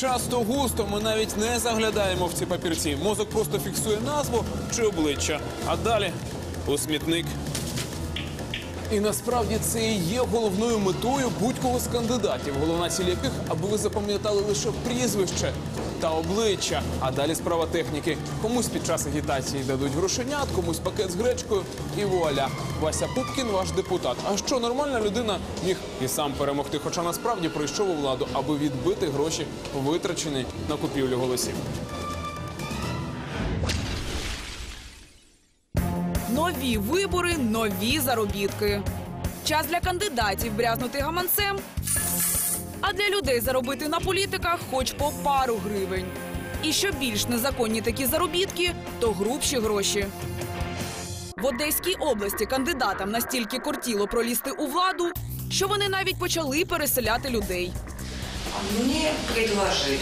часто густо ми навіть не заглядаємо в ці папірці. Мозок просто фіксує назву чи обличчя. А далі у смітник. І насправді це і є головною метою будь-кого з кандидатів, головна ціль яких, аби ви запам'ятали лише прізвище та обличчя. А далі справа техніки. Комусь під час агітації дадуть грошенят, комусь пакет з гречкою. І вуаля, Вася Пупкін ваш депутат. А що нормальна людина міг і сам перемогти, хоча насправді прийшов у владу, аби відбити гроші, витрачені на купівлю голосів. Нові вибори, нові заробітки. Час для кандидатів брязнути гаманцем. А для людей заробити на політиках хоч по пару гривень. І що більш незаконні такі заробітки, то грубші гроші. В Одеській області кандидатам настільки кортіло пролізти у владу, що вони навіть почали переселяти людей. Мне предложили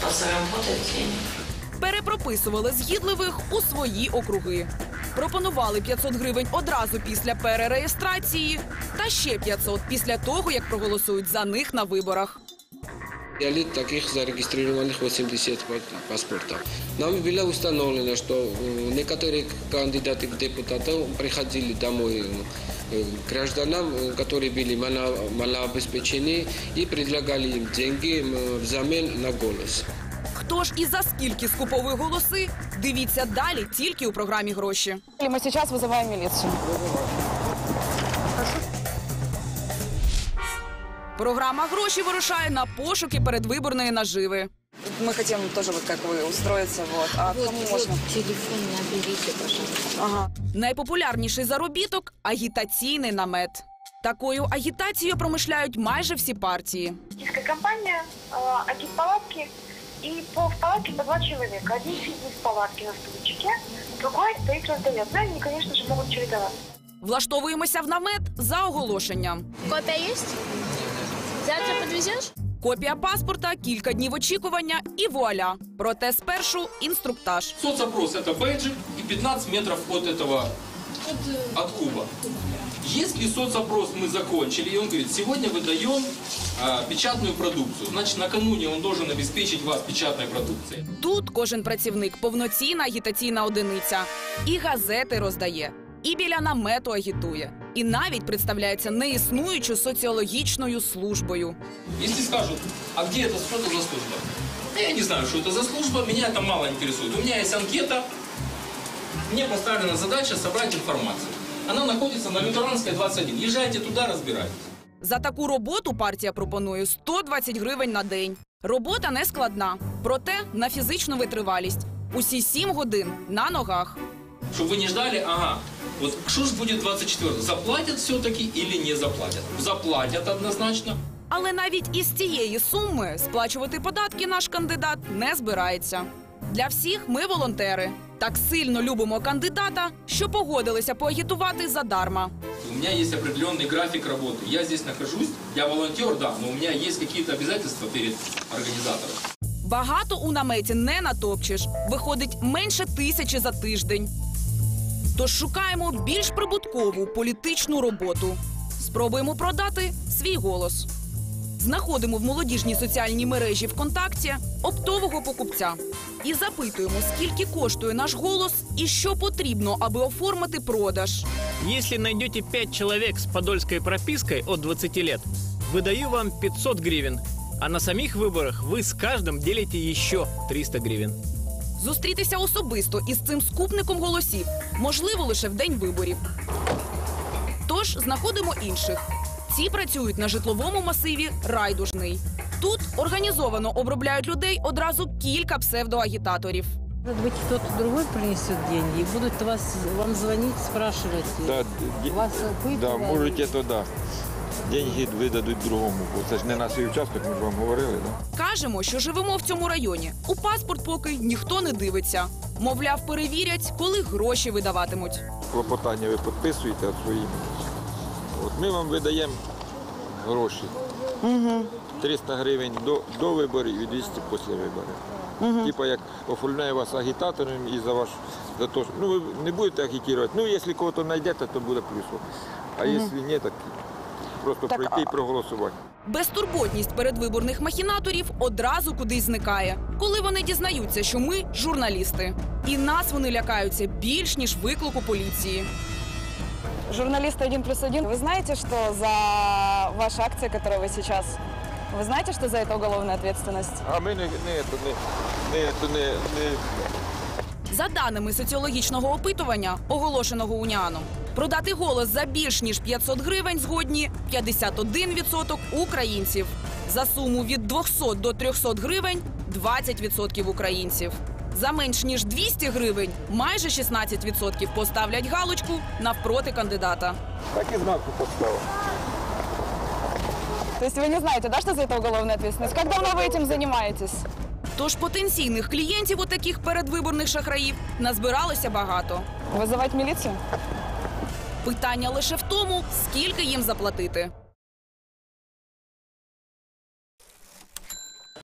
позаработать денег. Перепрописували згідливих у свої округи Пропонували 500 гривень одразу після перереєстрації та ще 500 після того, як проголосують за них на виборах. Я лет таких зарегистрированных 80 па- паспортов. Нам было установлено, что э, некоторые кандидаты к депутатам приходили домой э, к гражданам, э, которые были мало- малообеспечены, и предлагали им деньги м, взамен на голос. Хто ж і за скільки скуповує голоси? Дивіться далі тільки у програмі гроші. Мы сейчас вызываем милицию. Програма гроші вирушає на пошуки передвиборної наживи. Мы хотим тоже вот как вы устроиться, вот. А кому можно? телефон наберите, пожалуйста. Ага. Найпопулярніший заробіток агітаційний намет. Такою агітацією промишляють майже всі партії. Российская компания, э, агитпалатки, и по палатке по два человека. Один сидит в палатке на стульчике, другой стоит раздает. Ну, они, конечно же, могут чередоваться. Влаштовуємося в намет за оголошенням. Копия есть? Завтра подвезешь? Копія паспорта, кілька днів очікування і вуаля. Проте спершу інструктаж. Соцопрос – это бейджик и 15 метров от этого, от куба. Если соцопрос мы закончили, и он говорит, сегодня выдаем а, печатную продукцию, значит, накануне он должен обеспечить вас печатной продукцией. Тут кожен працівник повноцінна агітаційна одиниця. І газети роздає, і біля намету агітує, і навіть представляється неіснуючою соціологічною службою. Если скажут, а где это, что это за служба? А Я не знаю, что это за служба, меня это мало интересует. У меня есть анкета, мне поставлена задача собрать информацию. Она находится на Лютеранской 21. Езжайте туда, разбирайтесь. За таку роботу партія пропонує 120 гривень на день. Робота не складна, проте на фізичну витривалість. Усі 7 годин на ногах. Чтобы вы не ждали, ага, вот что ж будет 24 Заплатят все-таки или не заплатят? Заплатят однозначно. Але навіть із цієї суми сплачувати податки наш кандидат не збирається. Для всіх ми волонтери. Так сильно любимо кандидата, що погодилися поагітувати задарма. У меня есть определенный график работы. Я здесь нахожусь, я волонтер, да, но у меня есть какие-то обязательства перед организатором. Багато у наметі не натопчеш. Виходить менше тисячі за тиждень. Тож шукаємо більш прибуткову політичну роботу. Спробуємо продати свій голос Знаходимо в молодіжній соціальній мережі ВКонтакті оптового покупця і запитуємо, скільки коштує наш голос і що потрібно, аби оформити продаж. Если найдете 5 человек с подольской пропиской от 20 лет, выдаю вам 500 гривен. А на самих выборах вы с каждым делите еще 300 гривен. Зустрітися особисто із цим скупником голосів можливо лише в день виборів. Тож знаходимо інших. ці працюють на житловому масиві Райдужний. Тут організовано обробляють людей одразу кілька псевдоагітаторів. Может быть, кто-то другой принесет деньги и будут вас, вам звонить, спрашивать. Да, Вас да, опитували? можете, то да. Деньги видадуть другому, бо це ж не наш участок, ми ж вам говорили, да? Кажемо, що живемо в цьому районі. У паспорт поки ніхто не дивиться. Мовляв, перевірять, коли гроші видаватимуть. Клопотання ви підписуєте своїм. От ми вам видаємо гроші. 300 гривень до, до виборів і 200 після виборів. Типа як оформляє вас агітатором і за ваш за то, що- ну ви не будете агітувати. Ну, якщо кого-то знайдете, то буде плюсом. А якщо ні, так просто Так, пройти і проголосувати. Безтурботність передвиборних махінаторів одразу кудись зникає, коли вони дізнаються, що ми журналісти. І нас вони лякаються більш ніж виклику поліції. Журналисты один плюс один. Вы знаете, что за ваши акции, которые вы сейчас... Вы знаете, что за это уголовная ответственность? А ми не, не, то не, не, то не, не За даними соціологічного опитування, оголошеного УНІАНом, продати голос за більш ніж 500 гривень згодні 51% українців. За суму від 200 до 300 гривень 20% українців. За менш ніж 200 гривень майже 16% поставлять галочку навпроти кандидата. так і знаку поставив. То есть вы не знаете, да, что за это уголовная ответственность? Как давно вы этим занимаетесь? Тож потенційних клієнтів у таких передвиборних шахраїв назбиралося багато. Вызывать милицию? Питання лише в тому, скільки їм заплатити.